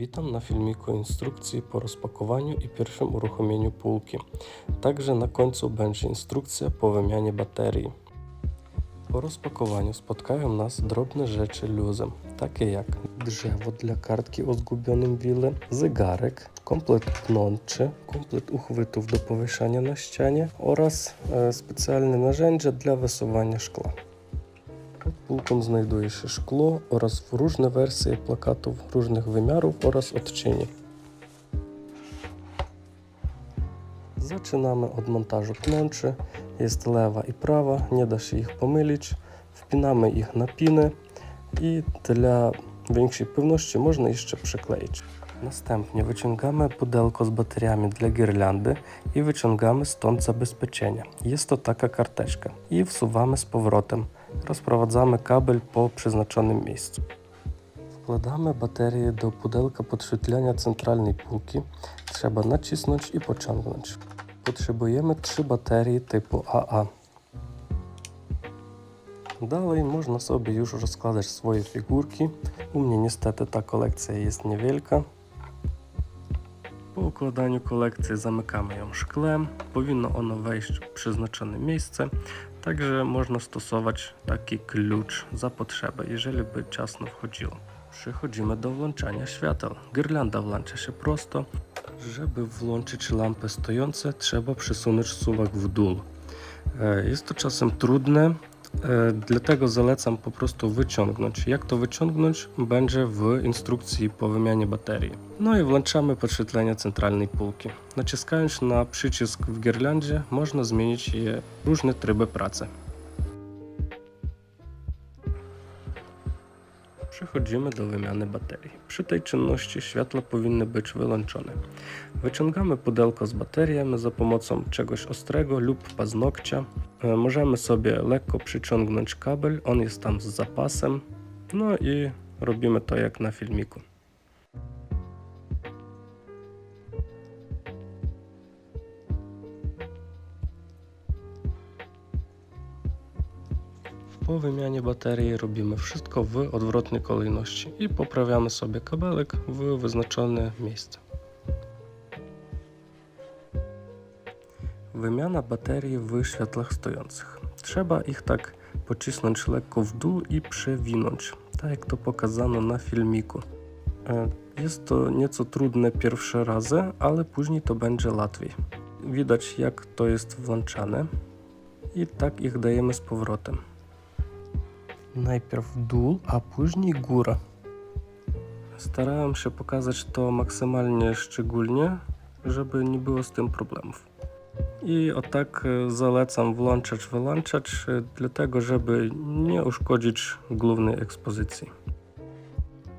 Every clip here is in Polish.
Witam na filmiku instrukcji po rozpakowaniu i pierwszym uruchomieniu półki. Także na końcu będzie instrukcja po wymianie baterii. Po rozpakowaniu spotkają nas drobne rzeczy luzem, takie jak drzewo dla kartki o zgubionym wile, zegarek, komplet pnączy, komplet uchwytów do powieszania na ścianie oraz e, specjalne narzędzia dla wysuwania szkla. Półką znajduje się szkło oraz różne wersje plakatów różnych wymiarów odcieni. Zaczynamy od montażu pnączy. Jest lewa i prawa, nie da się ich pomylić. Wpinamy ich na piny i dla większej pewności można jeszcze przykleić. Następnie wyciągamy pudełko z bateriami dla girlandy i wyciągamy stąd zabezpieczenie. Jest to taka karteczka i wsuwamy z powrotem. Rozprowadzamy kabel po przeznaczonym miejscu. Wkładamy baterię do pudełka podświetlenia centralnej półki. Trzeba nacisnąć i pociągnąć. Potrzebujemy trzy baterie typu AA. Dalej można sobie już rozkładać swoje figurki. U mnie niestety ta kolekcja jest niewielka. Po układaniu kolekcji zamykamy ją szklem. Powinno ono wejść w przeznaczone miejsce, także można stosować taki klucz za potrzebę, jeżeli by ciasno wchodziło. Przechodzimy do włączania świateł. Girlanda włącza się prosto. Żeby włączyć lampy stojące, trzeba przesunąć suwak w dół. E, Jest to czasem trudne, dlatego zalecam po prostu wyciągnąć. Jak to wyciągnąć, będzie w instrukcji po wymianie baterii. No i włączamy podświetlenie centralnej półki. Naciskając na przycisk w girlandzie, można zmienić je różne tryby pracy. Przechodzimy do wymiany baterii. Przy tej czynności światła powinny być wyłączone. Wyciągamy pudełko z bateriami za pomocą czegoś ostrego lub paznokcia. E, Możemy sobie lekko przyciągnąć kabel, on jest tam z zapasem. No i robimy to jak na filmiku. Po wymianie baterii robimy wszystko w odwrotnej kolejności i poprawiamy sobie kabelek w wyznaczone miejsce. Wymiana baterii w światłach stojących. Trzeba ich tak pocisnąć lekko w dół i przewinąć, tak jak to pokazano na filmiku. E, Jest to nieco trudne pierwsze razy, ale później to będzie łatwiej. Widać jak to jest włączane i tak ich dajemy z powrotem. Najpierw dół, a później góra. Starałem się pokazać to maksymalnie szczególnie, żeby nie było z tym problemów. I o tak e, zalecam włączać, wyłączać, e, dlatego żeby nie uszkodzić głównej ekspozycji.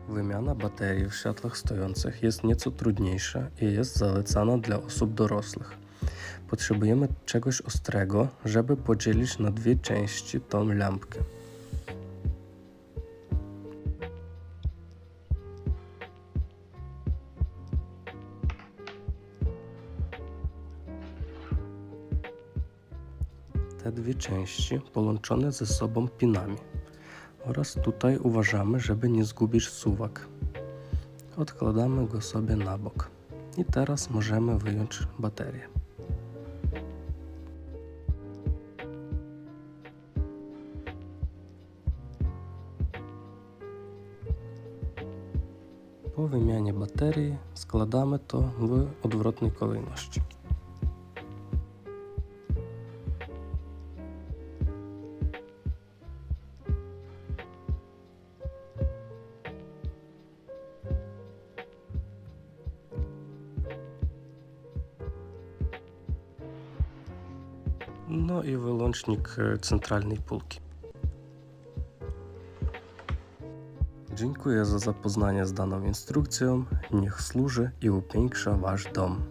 Wymiana baterii w światłach stojących jest nieco trudniejsza i jest zalecana dla osób dorosłych. Potrzebujemy czegoś ostrego, żeby podzielić na dwie części tą lampkę. Te dwie części połączone ze sobą pinami oraz tutaj uważamy, żeby nie zgubić suwak. Odkładamy go sobie na bok i teraz możemy wyjąć baterię. Po wymianie baterii składamy to w odwrotnej kolejności. No i wyłącznik centralnej półki. Dziękuję za zapoznanie z daną instrukcją. Niech służy i upiększa Wasz dom.